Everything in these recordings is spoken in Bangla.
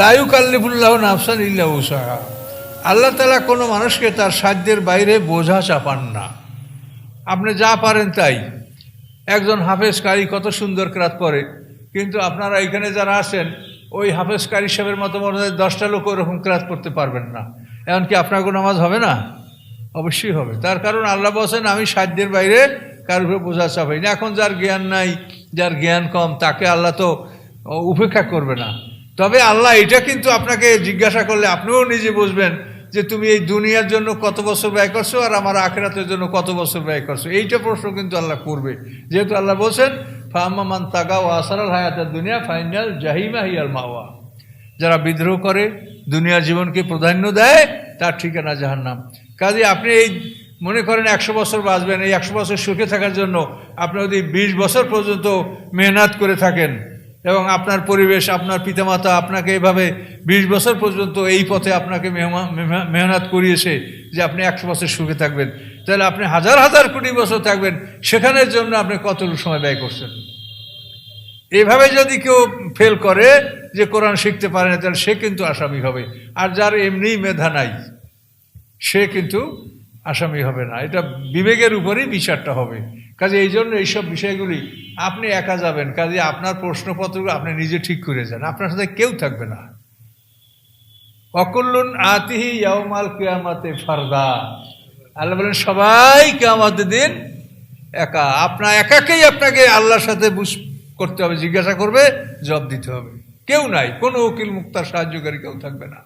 লায়ু কাল্লিফুল্লাহ নাফসান ইল্লা উসাহা। আল্লাহ তালা কোনো মানুষকে তার সাধ্যের বাইরে বোঝা চাপান না। আপনি যা পারেন তাই। একজন হাফেজ কারি কত সুন্দর ক্রাত পরে, কিন্তু আপনারা এখানে যারা আছেন, ওই হাফেজ কারি সাহেবের মতো মনে হয় দশটা লোক ওরকম ক্রাত করতে পারবেন না। এমনকি আপনার কোনো নামাজ হবে না? অবশ্যই হবে। তার কারণ আল্লাহ বলছেন, আমি সাধ্যের বাইরে কার উপরে বোঝা চাপাই না। এখন যার জ্ঞান নাই, যার জ্ঞান কম, তাকে আল্লাহ তো উপেক্ষা করবে না। তবে আল্লাহ এটা কিন্তু আপনাকে জিজ্ঞাসা করলে আপনিও নিজে বুঝবেন যে তুমি এই দুনিয়ার জন্য কত বছর ব্যয় করছ আর আমার আখেরাতের জন্য কত বছর ব্যয় করছ। এইটা প্রশ্ন কিন্তু আল্লাহ করবে। যেহেতু আল্লাহ বলছেন ফাহমান তাগা ও আসারাল হায়াতের দুনিয়া ফাইনাল জাহিমা হিয়াল মাওয়া। যারা বিদ্রোহ করে, দুনিয়ার জীবনকে প্রাধান্য দেয়, তার ঠিকানা জাহান্নাম। কাজে আপনি এই মনে করেন একশো বছর বাঁচবেন, এই একশো বছর সুখে থাকার জন্য আপনি যদি বিশ বছর পর্যন্ত মেহনত করে থাকেন এবং আপনার পরিবেশ, আপনার পিতামাতা আপনাকে এভাবে বিশ বছর পর্যন্ত এই পথে আপনাকে মেহনত করিয়েছে যে আপনি একশো বছর সুখে থাকবেন। তাহলে আপনি হাজার হাজার কোটি বছর থাকবেন, সেখানের জন্য আপনি কতটুকু সময় ব্যয় করছেন? এভাবে যদি কেউ ফেল করে যে কোরআন শিখতে পারে না, তাহলে সে কিন্তু আসামি হবে। আর যার এমনি মেধা নাই, সে কিন্তু আসামি হবে না। এটা বিবেকের উপরেই বিচারটা হবে। কাজে এই জন্য এইসব বিষয়গুলি আপনি একা যাবেন, কাজে আপনার প্রশ্নপত্রগুলো আপনি নিজে ঠিক করে যান, আপনার সাথে কেউ থাকবে না। অকল্লুন আতিহি ইয়ামাল কেয়ামাতে ফারদা। আল্লাহ বলেন, সবাই কেয়ামাতে দিন একা। আপনার একাকেই আপনাকে আল্লাহর সাথে বুঝ করতে হবে, জিজ্ঞাসা করবে, জবাব দিতে হবে। কেউ নাই, কোনো উকিল, মুক্তার, সাহায্যকারী কেউ থাকবে না।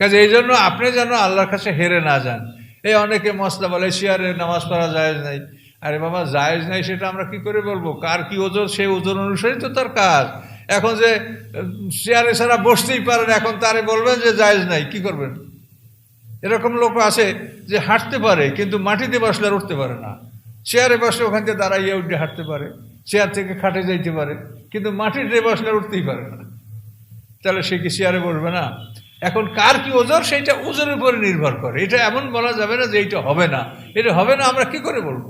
কাজে এই জন্য আপনি যেন আল্লাহর কাছে হেরে না যান। এই অনেকে মশলা বলে, শিয়ারে নামাজ পড়া যায় নাই। আরে বাবা, জায়েজ নাই সেটা আমরা কি করে বলব? কার কি ওজন সেই ওজন অনুসারে তো তার কাজ। এখন যে, চেয়ারে ছাড়া বসতেই পারেন এখন তারে বলবেন যে জায়েজ নাই, কি করবেন? এরকম লোক আছে যে হাঁটতে পারে, কিন্তু মাটিতে বসলে আর উঠতে পারে না। চেয়ারে বসলে ওখান থেকে দাঁড়াইয়ে উঠে হাঁটতে পারে, চেয়ার থেকে খাটে যাইতে পারে, কিন্তু মাটিতে বসলে উঠতেই পারে না। তাহলে সে কি চেয়ারে বসবে না? এখন কার কি ওজন সেইটা ওজনের উপরে নির্ভর করে। এটা এমন বলা যাবে না যে এইটা হবে না। এটা হবে না, আমরা কি করে বলব?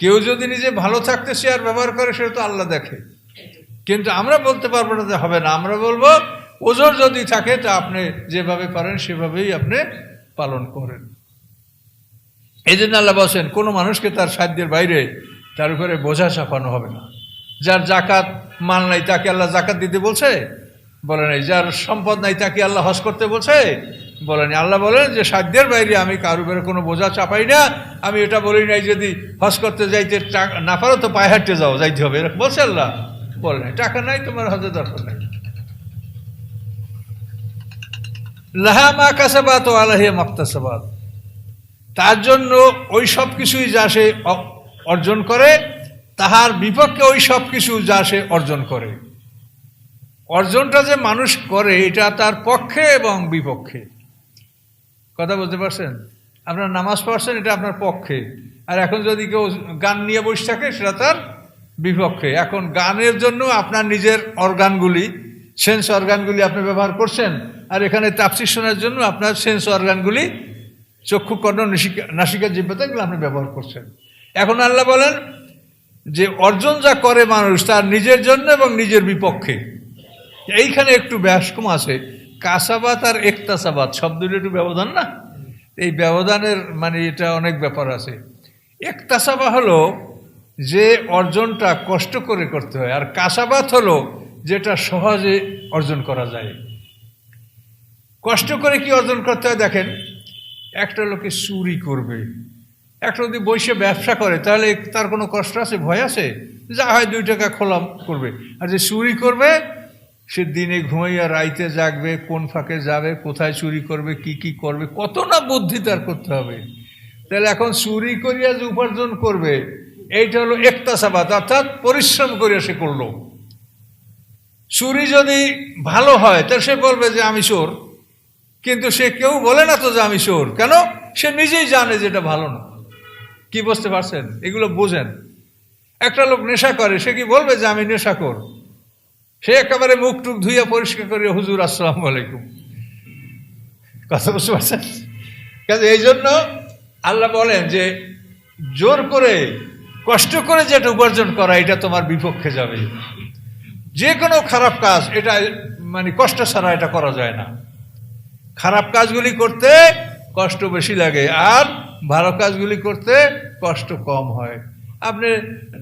কেউ যদি নিজে ভালো থাকতে চেয়ার ব্যবহার করে, সেটা তো আল্লাহ দেখে। কিন্তু আমরা বলতে পারব না যে হবে না। আমরা বলব, ওজন যদি থাকে, তা আপনি যেভাবে পারেন, সেভাবেই আপনি পালন করেন। এই জন্য আল্লাহ বলছেন, কোনো মানুষকে তার সাধ্যের বাইরে তার উপরে বোঝা চাপানো হবে না। যার জাকাত মাল নাই, তাকে আল্লাহ জাকাত দিতে বলছে। বলে নাই, যার সম্পদ নাই, তাকে আল্লাহ হজ করতে বলছে। বলেনি। আল্লাহ বলেন যে, সাধ্যের বাইরে আমি কারও উপরে কোনো বোঝা চাপাই না। আমি এটা বলি নাই যদি হজ করতে যাইতে না পারো তো পায়ে হাঁটতে যাও, যাইতে হবে। এরকম বলছে আল্লাহ। বলে নাই। টাকা নাই, তোমার হজের দরকার নাই। লাহা মা কাসাবাত ও আলাহে মক্তাসাবাদ তার জন্য ওই সব কিছুই যা সে অর্জন করে, তাহার বিপক্ষে ওই সব কিছু যা সে অর্জন করে। অর্জনটা যে মানুষ করে, এটা তার পক্ষে এবং বিপক্ষে। কথা বলতে পারছেন? আপনার নামাজ পড়ছেন, এটা আপনার পক্ষে। আর এখন যদি কেউ গান নিয়ে বসে থাকে, সেটা তার বিপক্ষে। এখন গানের জন্য আপনার নিজের অর্গানগুলি, সেন্স অর্গানগুলি আপনি ব্যবহার করছেন, আর এখানে তাপসির শোনার জন্য আপনার সেন্স অর্গানগুলি, চক্ষু কর্ণ, নাসিকা নাসিকা জিব্বাতে এগুলো আপনি ব্যবহার করছেন। এখন আল্লাহ বলেন যে অর্জন যা করে মানুষ, তার নিজের জন্য এবং নিজের বিপক্ষে। এইখানে একটু ব্যাসকম আছে। কাসাবাত আর একতাসাবাত শব্দটা একটু ব্যবধান না? এই ব্যবধানের মানে এটা অনেক ব্যাপার আছে। একতাসাবা হলো যে অর্জনটা কষ্ট করে করতে হয়, আর কাসাবাত হলো যেটা সহজে অর্জন করা যায়। কষ্ট করে কি অর্জন করতে হয় দেখেন, একটা লোকে চুরি করবে, একটা যদি বসে ব্যবসা করে, তাহলে তার কোনো কষ্ট আছে, ভয় আছে? যা হয় দুই টাকা খোলাম করবে। আর যে চুরি করবে সে দিনে ঘুমাইয়া রাইতে জাগবে, কোন ফাঁকে যাবে, কোথায় চুরি করবে, কি কি করবে কত না বুদ্ধি তার করতে হবে। তাহলে এখন চুরি করিয়া যে উপার্জন করবে, এইটা হলো একতাসাবাদ অর্থাৎ পরিশ্রম করিয়া সে করল। চুরি যদি ভালো হয়, তাহলে সে বলবে যে আমি চোর। কিন্তু সে কেউ বলে না তো যে আমি চোর। কেন? সে নিজেই জানে যে এটা ভালো না। কি বুঝতে পারছেন? এগুলো বোঝেন। একটা লোক নেশা করে, সে কি বলবে যে আমি নেশা কর সে একেবারে মুখ টুক ধুইয়া পরিষ্কার করে হুজুর, আসসালামু আলাইকুম। কথা বুঝতে পারছেন? কাজে এই জন্য আল্লাহ বলেন যে, জোর করে, কষ্ট করে যেটা উপার্জন করা, এটা তোমার বিপক্ষে যাবে। যে কোনো খারাপ কাজ, এটা মানে কষ্ট ছাড়া এটা করা যায় না। খারাপ কাজগুলি করতে কষ্ট বেশি লাগে, আর ভালো কাজগুলি করতে কষ্ট কম হয়। আপনি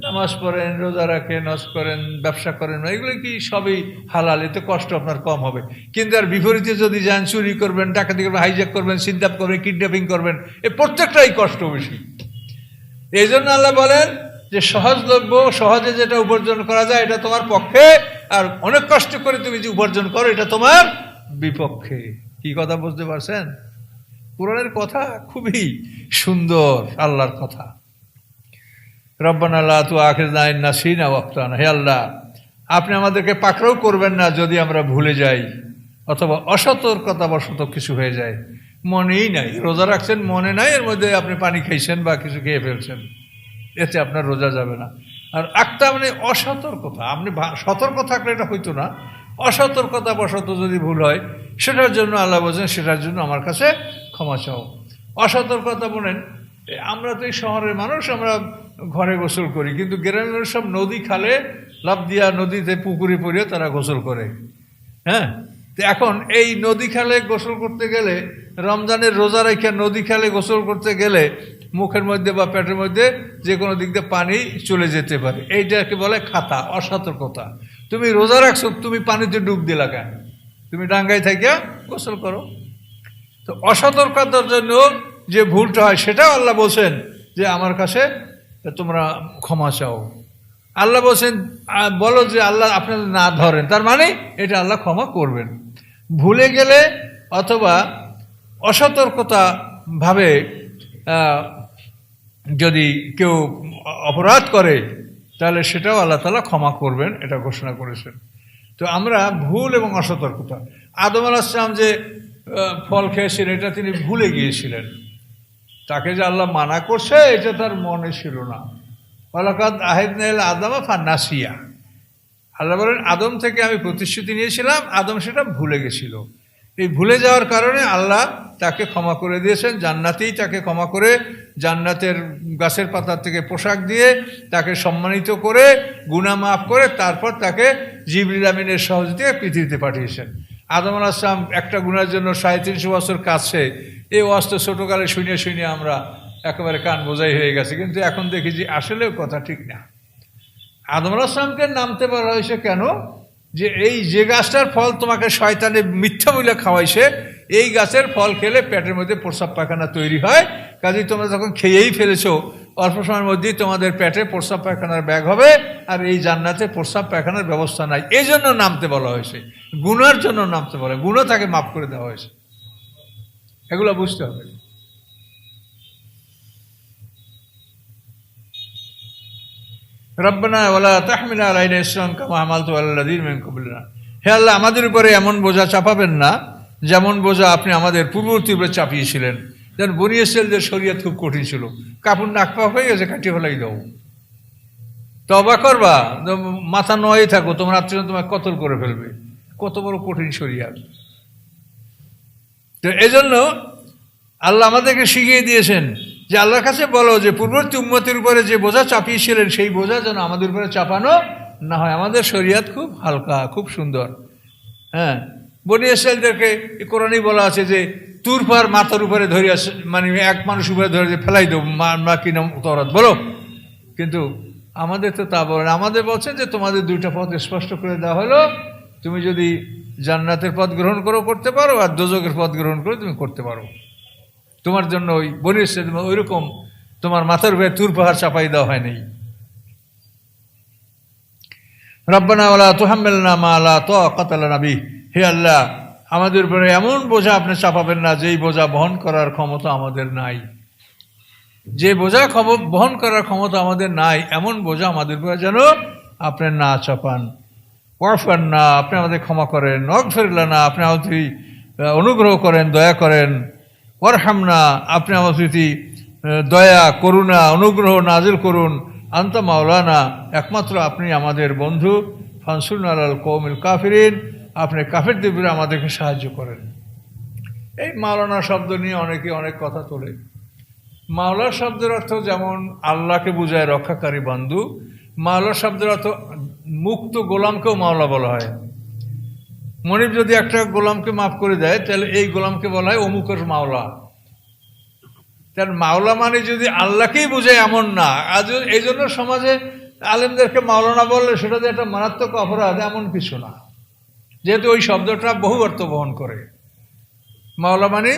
নামাজ পড়েন, রোজা রাখেন নজ করেন, ব্যবসা করেন, এগুলো কি সবই হালাল? এতে কষ্ট আপনার কম হবে। কিন্তু আর বিপরীতে যদি যান, চুরি করবেন, ডাকাতি করবেন হাইজ্যাক করবেন সিদ্ধাপ করবেন কিডন্যাপিং করবেন, এ প্রত্যেকটাই কষ্ট বেশি। এই জন্য আল্লাহ বলেন যে সহজলভ্য, সহজে যেটা উপার্জন করা যায়, এটা তোমার পক্ষে। আর অনেক কষ্ট করে তুমি যে উপার্জন করো, এটা তোমার বিপক্ষে। কি কথা বুঝতে পারছেন? কোরআনের কথা খুবই সুন্দর, আল্লাহর কথা। রব্বান আল্লাহ তু আখের নাইন না সিনা ওয়াক্তান হে আল্লাহ, আপনি আমাদেরকে পাকড়াও করবেন না যদি আমরা ভুলে যাই, অথবা অসতর্কতাবশত কিছু হয়ে যায়। মনেই নাই, রোজা রাখছেন, মনে নাই, এর মধ্যে আপনি পানি খাইছেন বা কিছু খেয়ে ফেলছেন। এতে আপনার রোজা যাবে না। আর একটা মানে অসতর্কতা। আপনি সতর্ক থাকলে এটা হইতো না। অসতর্কতা বশত যদি ভুল হয়, সেটার জন্য আল্লাহ বলছেন, সেটার জন্য আমার কাছে ক্ষমা চাও। অসতর্কতা বলেন আমরা তো এই শহরের মানুষ, আমরা ঘরে গোসল করি। কিন্তু গ্রামের সব নদী খালে লাভ দিয়া নদীতে পুকুরে পড়িয়ে তারা গোসল করে। হ্যাঁ? তো এখন এই নদী খালে গোসল করতে গেলে, রমজানের রোজা রেখে নদী খালে গোসল করতে গেলে, মুখের মধ্যে বা পেটের মধ্যে যে কোনো দিক দিয়ে পানি চলে যেতে পারে। এইটাকে বলে খাতা, অসতর্কতা। তুমি রোজা রাখছো, তুমি পানিতে ডুব দিলা কেন? তুমি ডাঙ্গায় থাকিয়া গোসল করো। তো অসতর্কতার জন্য যে ভুলটা হয়, সেটাও আল্লাহ বলছেন যে আমার কাছে তোমরা ক্ষমা চাও। আল্লাহ বলছেন বলো যে আল্লাহ আপনাদের না ধরেন। তার মানে এটা আল্লাহ ক্ষমা করবেন। ভুলে গেলে অথবা অসতর্কতা ভাবে যদি কেউ অপরাধ করে, তাহলে সেটাও আল্লাহ তালা ক্ষমা করবেন, এটা ঘোষণা করেছেন। তো আমরা ভুল এবং অসতর্কতা। আদম আলাহাম যে ফল খেয়েছিলেন, এটা তিনি ভুলে গিয়েছিলেন। তাকে যে আল্লাহ মানা করছে, এটা তার মনে ছিল না। ফলাকাত আহেদ নাইল আদমা ফান্নাসিয়া আল্লাহ বলেন, আদম থেকে আমি প্রতিশ্রুতি নিয়েছিলাম, আদম সেটা ভুলে গেছিল। এই ভুলে যাওয়ার কারণে আল্লাহ তাকে ক্ষমা করে দিয়েছেন, জান্নাতেই তাকে ক্ষমা করে জান্নাতের গাছের পাতার থেকে পোশাক দিয়ে তাকে সম্মানিত করে গুণা মাফ করে, তারপর তাকে জিবরিল আমিনের দিয়ে পৃথিবীতে পাঠিয়েছেন। আদম আলাহাম একটা গুণার জন্য সাড়ে তিনশো বছর কাছে, এই অস্ত্র ছোটোকালে শুনে শুনে আমরা একেবারে কান বোঝাই হয়ে গেছে। কিন্তু এখন দেখি যে আসলেও কথা ঠিক না। আদম আসলামকে নামতে বলা হয়েছে কেন? যে এই যে গাছটার ফল তোমাকে শয়তানে মিথ্যা বলে খাওয়াইছে, এই গাছের ফল খেলে পেটের মধ্যে প্রস্রাব পায়খানা তৈরি হয়। কাজেই তোমরা যখন খেয়েই ফেলেছো অল্প সময়ের মধ্যেই তোমাদের পেটে প্রস্রাব পায়খানার ব্যাগ হবে, আর এই জান্নাতে প্রস্রাব পায়খানার ব্যবস্থা নাই। এই জন্য নামতে বলা হয়েছে। গুণার জন্য নামতে বলা। গুণও তাকে মাফ করে দেওয়া হয়েছে। এগুলো বুঝতে হবে। রব্বানা তাহমিনা মিন হে আল্লাহ, আমাদের উপরে এমন বোঝা চাপাবেন না, যেমন বোঝা আপনি আমাদের পূর্ববর্তী উপরে চাপিয়েছিলেন। যেন বনিয়েছিলেন শরীয়ত খুব কঠিন ছিল। কাপড় নাক পা হয়ে গেছে কাটিয়ে ফেলাই দাও। তবা করবা মাথা নয় থাকো, তোমার আত্মীয় তোমার কতল করে ফেলবে। কত বড় কঠিন শরিয়াত। তো এই জন্য আল্লাহ আমাদেরকে শিখিয়ে দিয়েছেন যে আল্লাহর কাছে বলো যে পূর্ববর্তী উন্মতির উপরে যে বোঝা চাপিয়েছিলেন, সেই বোঝা যেন আমাদের উপরে চাপানো না হয়। আমাদের শরিয়াত খুব হালকা, খুব সুন্দর। হ্যাঁ বনি ইসরায়েলদেরকে কোরআনই বলা আছে যে তুর পার মাথার উপরে ধরিয়া মানে এক মানুষ উপরে ধরে ফেলাই দেবো, মা কি নাম তরাত বলো। কিন্তু আমাদের তো তা বলেন আমাদের বলছেন যে তোমাদের দুইটা পথ স্পষ্ট করে দেওয়া হলো। তুমি যদি জান্নাতের পথ গ্রহণ করো, করতে পারো, আর দোজকের পথ গ্রহণ করে, তুমি করতে পারো। তোমার জন্য ওই বলিস ওই রকম তোমার মাথার উপরে তুর পাহাড় চাপাই দেওয়া হয়নি রব্বানা ওলা তুহাম্মেলনা মা আলা তো কতালা নাবি হে আল্লাহ আমাদের উপরে এমন বোঝা আপনি চাপাবেন না, যেই বোঝা বহন করার ক্ষমতা আমাদের নাই। যে বোঝা বহন করার ক্ষমতা আমাদের নাই, এমন বোঝা আমাদের উপরে যেন আপনি না চাপান। ওয়াফান না, আপনি আমাদের ক্ষমা করেন। নখ ফেরলা না, আপনি আমাদের অনুগ্রহ করেন, দয়া করেন। ওরহাম না, আপনি আমার প্রতি দয়া, করুণা, অনুগ্রহ নাজিল করুন। আন্তা মাওলানা, একমাত্র আপনি আমাদের বন্ধু। ফানসুল আল কৌমিল কাফিরিন। আপনি কাফেরদের বিরুদ্ধে আমাদেরকে সাহায্য করেন। এই মাওলানা শব্দ নিয়ে অনেকে অনেক কথা তোলে। মাওলা শব্দের অর্থ যেমন আল্লাহকে বোঝায় রক্ষাকারী বন্ধু, মাওলা শব্দের অর্থ মুক্ত গোলামকেও মাওলা বলা হয়। মনিব যদি একটা গোলামকে মাফ করে দেয়, তাহলে এই গোলামকে বলা হয় অমুকের মাওলা। তার মাওলা মানে যদি আল্লাহকেই বোঝায় এমন না আজ এই জন্য সমাজে আলেমদেরকে মাওলানা বললে সেটা যে একটা মারাত্মক অপরাধ, এমন কিছু না। যেহেতু ওই শব্দটা বহু অর্থ বহন করে। মাওলা মানে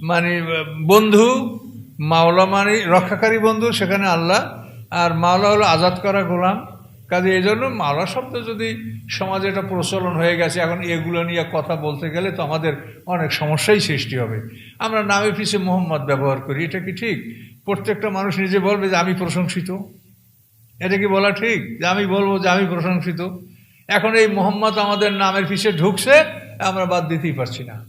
মানে বন্ধু, মাওলা মানে রক্ষাকারী বন্ধু, সেখানে আল্লাহ, আর মাওলা হলো আজাদ করা গোলাম। কাজে এই জন্য মাওলা শব্দ যদি সমাজে এটা প্রচলন হয়ে গেছে, এখন এগুলো নিয়ে কথা বলতে গেলে তো আমাদের অনেক সমস্যাই সৃষ্টি হবে। আমরা নামে পিছিয়ে মোহাম্মদ ব্যবহার করি, এটা কি ঠিক? প্রত্যেকটা মানুষ নিজে বলবে যে আমি প্রশংসিত। এটা কি বলা ঠিক? যে আমি বলব যে আমি প্রশংসিত। এখন এই মোহাম্মদ আমাদের নামের পিছিয়ে ঢুকছে, আমরা বাদ দিতেই পারছি না।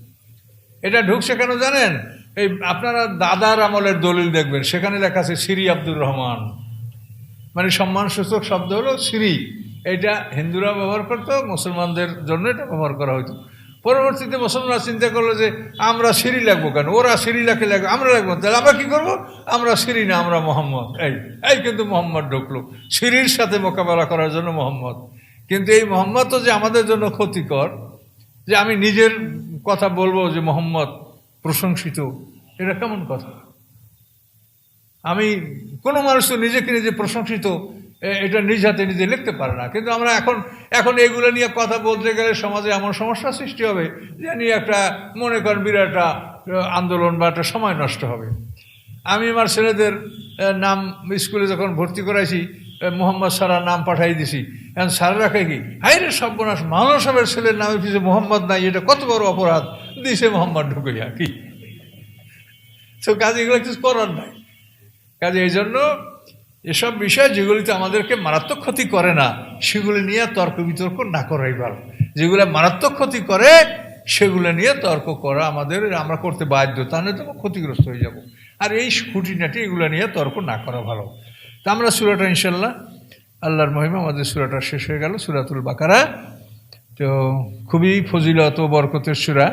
এটা ঢুকছে কেন জানেন? এই আপনারা দাদার আমলের দলিল দেখবেন, সেখানে লেখা আছে সিরি আব্দুর রহমান। মানে সম্মানসূচক শব্দ হলো সিরি। এটা হিন্দুরা ব্যবহার করতো, মুসলমানদের জন্য এটা ব্যবহার করা হতো পরবর্তীতে মুসলমানরা চিন্তা করল যে, আমরা সিরি লাগবো কেন? ওরা সিরি লাখে লাগবে আমরা লাগবো। তাহলে আমরা কী করব? আমরা সিরি না, আমরা মোহাম্মদ। এই এই কিন্তু মোহাম্মদ ঢুকলো। সিরির সাথে মোকাবেলা করার জন্য মোহাম্মদ। কিন্তু এই মোহাম্মদ তো যে আমাদের জন্য ক্ষতিকর, যে আমি নিজের কথা বলব যে মোহাম্মদ প্রশংসিত, এটা কেমন কথা? আমি কোনো মানুষ তো নিজেকে নিজে প্রশংসিত এটা নিজ হাতে নিজে লিখতে পারে না। কিন্তু আমরা এখন এখন এগুলো নিয়ে কথা বলতে গেলে সমাজে এমন সমস্যা সৃষ্টি হবে যে নিয়ে একটা, মনে করেন বিরাট আন্দোলন বা একটা সময় নষ্ট হবে। আমি আমার ছেলেদের নাম স্কুলে যখন ভর্তি করাইছি মোহাম্মদ সারার নাম পাঠাই দিছি। এখন স্যার রাখে কি? হাই রে সর্বনাশ মানুষ সাহেবের ছেলের নামে পিছিয়ে মোহাম্মদ নাই, এটা কত বড় অপরাধ? দিছে মোহাম্মদ ঢুকাইয়া, কি? তো কাজে এগুলো কিছু করার নাই। কাজে এই জন্য এসব বিষয় যেগুলিতে আমাদেরকে মারাত্মক ক্ষতি করে না, সেগুলি নিয়ে তর্ক বিতর্ক না করাই ভালো। যেগুলো মারাত্মক ক্ষতি করে, সেগুলো নিয়ে তর্ক করা আমাদের, আমরা করতে বাধ্য, তাহলে তো ক্ষতিগ্রস্ত হয়ে যাব। আর এই খুঁটিনাটি এগুলো নিয়ে তর্ক না করা ভালো। তা আমরা সুরাটা ইনশাল্লাহ আল্লাহর মহিমা আমাদের সুরাটা শেষ হয়ে গেল, সুরাতুল বাকারা। তো খুবই ফজিলত বরকতের সুরা।